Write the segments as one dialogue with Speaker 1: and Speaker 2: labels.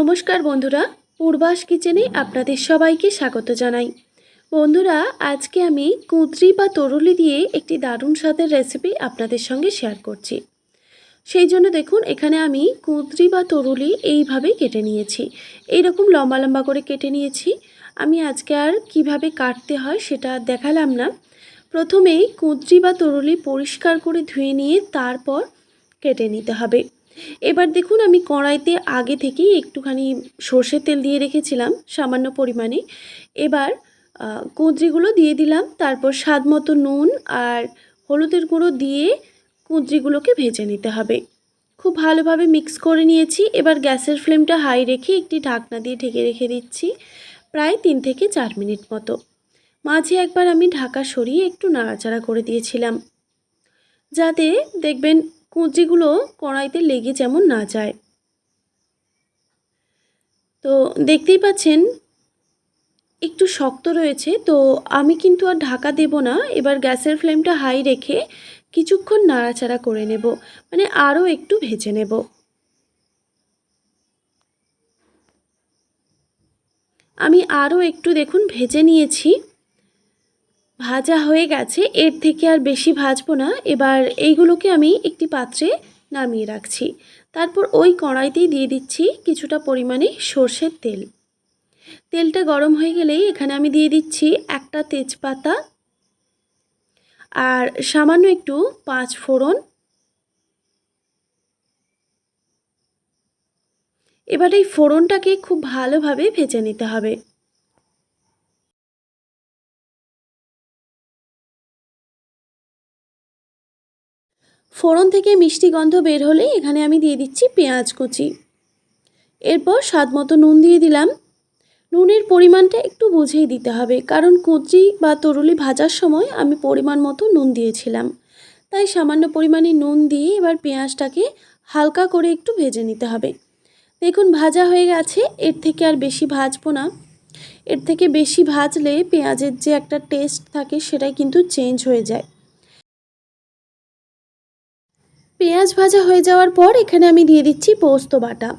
Speaker 1: নমস্কার বন্ধুরা, পূর্বাস কিচেনে আপনাদের সবাইকে স্বাগত জানাই। বন্ধুরা, আজকে আমি কুঁদরি বা তরুলি দিয়ে একটি দারুণ স্বাদের রেসিপি আপনাদের সঙ্গে শেয়ার করছি। সেই জন্য দেখুন, এখানে আমি কুঁদরি বা তরুলি এইভাবে কেটে নিয়েছি। এই রকম লম্বা লম্বা করে কেটে নিয়েছি। আমি আজকে আর কীভাবে কাটতে হয় সেটা দেখালাম না। প্রথমেই কুঁদরি বা তরুলি পরিষ্কার করে ধুয়ে নিয়ে তারপর কেটে নিতে হবে। এবার দেখুন আমি কড়াইতে আগে থেকেই একটুখানি সর্ষের তেল দিয়ে রেখেছিলাম সামান্য পরিমাণে। এবার কুঁদরিগুলো দিয়ে দিলাম, তারপর স্বাদ মতো নুন আর হলুদের গুঁড়ো দিয়ে কুঁদরিগুলোকে ভেজে নিতে হবে। খুব ভালোভাবে মিক্স করে নিয়েছি, এবার গ্যাসের ফ্লেমটা হাই রেখে একটি ঢাকনা দিয়ে ঢেকে রেখে দিচ্ছি, প্রায় তিন থেকে চার মিনিট মতো। মাঝে একবার আমি ঢাকা সরিয়ে একটু নাড়াচাড়া করে দিয়েছিলাম। যাতে দেখবেন কুঁচিগুলো কড়াইতে লেগে যেমন না যায়। তো দেখতেই পাচ্ছেন, একটু শক্ত রয়েছে, তো আমি কিন্তু আর ঢাকা দেব না। এবার গ্যাসের ফ্লেমটা হাই রেখে কিছুক্ষণ নাড়াচাড়া করে নেব মানে আরও একটু ভেজে নেব। আমি আরও একটু দেখুন, ভেজে নিয়েছি। ভাজা হয়ে গেছে, এর থেকে আর বেশি ভাজবো না। এবার এইগুলোকে আমি একটি পাত্রে নামিয়ে রাখছি। তারপর ওই কড়াইতেই দিয়ে দিচ্ছি কিছুটা পরিমাণে সর্ষের তেল। তেলটা গরম হয়ে গেলেই এখানে আমি দিয়ে দিচ্ছি একটা তেজপাতা আর সামান্য একটু পাঁচ ফোড়ন। এবার এই ফোড়নটাকে খুব ভালোভাবে ভেজে নিতে হবে। ফোড়ন থেকে মিষ্টি গন্ধ বের হলে এখানে আমি দিয়ে দিচ্ছি পেঁয়াজ কুচি। এরপর স্বাদ মতো নুন দিয়ে দিলাম। নুনের পরিমাণটা একটু বুঝেই দিতে হবে, কারণ কুচি বা তরুলি ভাজার সময় আমি পরিমাণ মতো নুন দিয়েছিলাম। তাই সামান্য পরিমাণে নুন দিয়ে এবার পেঁয়াজটাকে হালকা করে একটু ভেজে নিতে হবে। দেখুন, ভাজা হয়ে গেছে, এর থেকে আর বেশি ভাজবো না। এর থেকে বেশি ভাজলে পেঁয়াজের যে একটা টেস্ট থাকে সেটাই কিন্তু চেঞ্জ হয়ে যায়। পেঁয়াজ ভাজা হয়ে যাওয়ার পর এখানে আমি দিয়ে দিচ্ছি পোস্ত বাটা।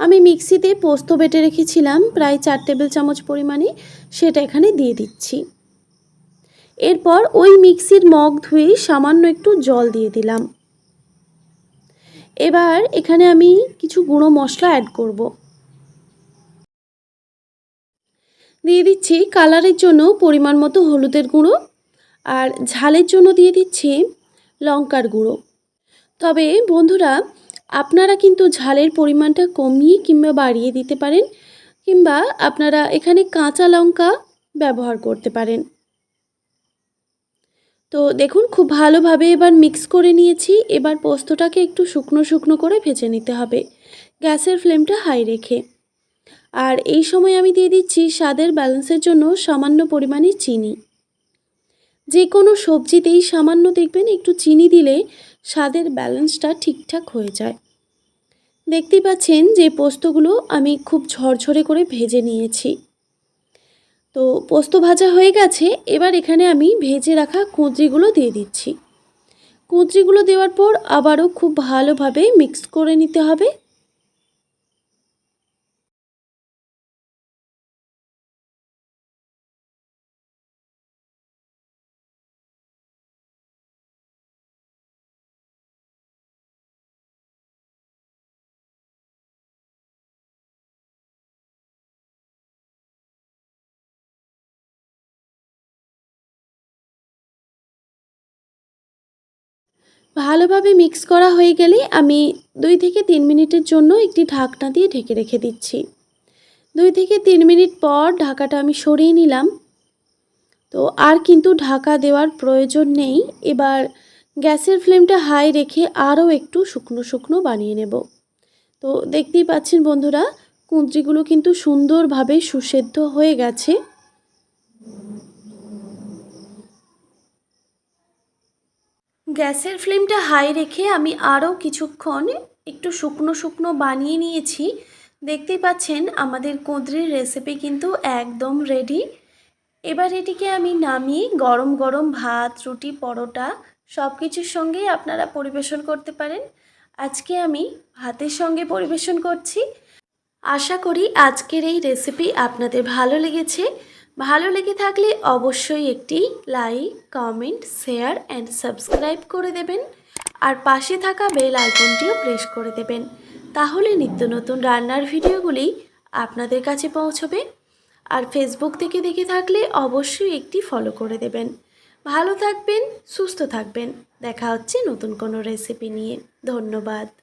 Speaker 1: আমি মিক্সিতে পোস্ত বেটে রেখেছিলাম, প্রায় চার টেবিল চামচ পরিমাণে, সেটা এখানে দিয়ে দিচ্ছি। এরপর ওই মিক্সির মগ ধুয়ে সামান্য একটু জল দিয়ে দিলাম। এবার এখানে আমি কিছু গুঁড়ো মশলা অ্যাড করব। দিয়ে দিচ্ছি কালারের জন্য পরিমাণ মতো হলুদের গুঁড়ো, আর ঝালের জন্য দিয়ে দিচ্ছি লঙ্কার গুঁড়ো। তবে বন্ধুরা, আপনারা কিন্তু ঝালের পরিমাণটা কমিয়ে কিংবা বাড়িয়ে দিতে পারেন কিংবা আপনারা এখানে কাঁচা লঙ্কা ব্যবহার করতে পারেন। তো দেখুন, খুব ভালোভাবে এবার মিক্স করে নিয়েছি। এবার পোস্তটাকে একটু শুকনো শুকনো করে ভেজে নিতে হবে। গ্যাসের ফ্লেমটা হাই রেখে। আর এই সময় আমি দিয়ে দিচ্ছি স্বাদের ব্যালেন্সের জন্য সামান্য পরিমাণে চিনি। যে কোনো সবজিতেই সামান্য দেখবেন, একটু চিনি দিলে স্বাদের ব্যালেন্সটা ঠিকঠাক হয়ে যায়। দেখতেই পাচ্ছেন যে পোস্তগুলো আমি খুব ঝরঝরে করে ভেজে নিয়েছি। তো পোস্ত ভাজা হয়ে গেছে, এবার এখানে আমি ভেজে রাখা কুঁদরিগুলো দিয়ে দিচ্ছি। কুঁদরিগুলো দেওয়ার পর আবারও খুব ভালোভাবে মিক্স করে নিতে হবে। ভালোভাবে মিক্স করা হয়ে গেলে আমি দুই থেকে তিন মিনিটের জন্য একটি ঢাকনা দিয়ে ঢেকে রেখে দিচ্ছি। দুই থেকে তিন মিনিট পর ঢাকাটা আমি সরিয়ে নিলাম। তো আর কিন্তু ঢাকা দেওয়ার প্রয়োজন নেই। এবার গ্যাসের ফ্লেমটা হাই রেখে আরও একটু শুকনো শুকনো বানিয়ে নেব। তো দেখতেই পাচ্ছেন বন্ধুরা, কুঁদরিগুলো কিন্তু সুন্দরভাবে সুসেদ্ধ হয়ে গেছে। গ্যাসের ফ্লেমটা হাই রেখে আমি আরও কিছুক্ষণ একটু শুকনো শুকনো বানিয়ে নিয়েছি। দেখতেই পাচ্ছেন, আমাদের কুঁদরির রেসিপি কিন্তু একদম রেডি এবার এটিকে আমি নামিয়ে গরম গরম ভাত, রুটি, পরোটা সব কিছুর সঙ্গেই আপনারা পরিবেশন করতে পারেন। আজকে আমি ভাতের সঙ্গে পরিবেশন করছি। আশা করি আজকের এই রেসিপি আপনাদের ভালো লেগেছে। ভালো লেগে থাকলে অবশ্যই একটি like, comment, share and subscribe করে দেবেন। আর পাশে থাকা বেল আইকনটিও প্রেস করে দেবেন। তাহলে নিত্য নতুন রান্নার ভিডিওগুলি আপনাদের কাছে পৌঁছবে। আর ফেসবুক থেকে দেখে থাকলে অবশ্যই একটি ফলো করে দেবেন। ভালো থাকবেন, সুস্থ থাকবেন। দেখা হচ্ছে নতুন কোনো রেসিপি নিয়ে। ধন্যবাদ।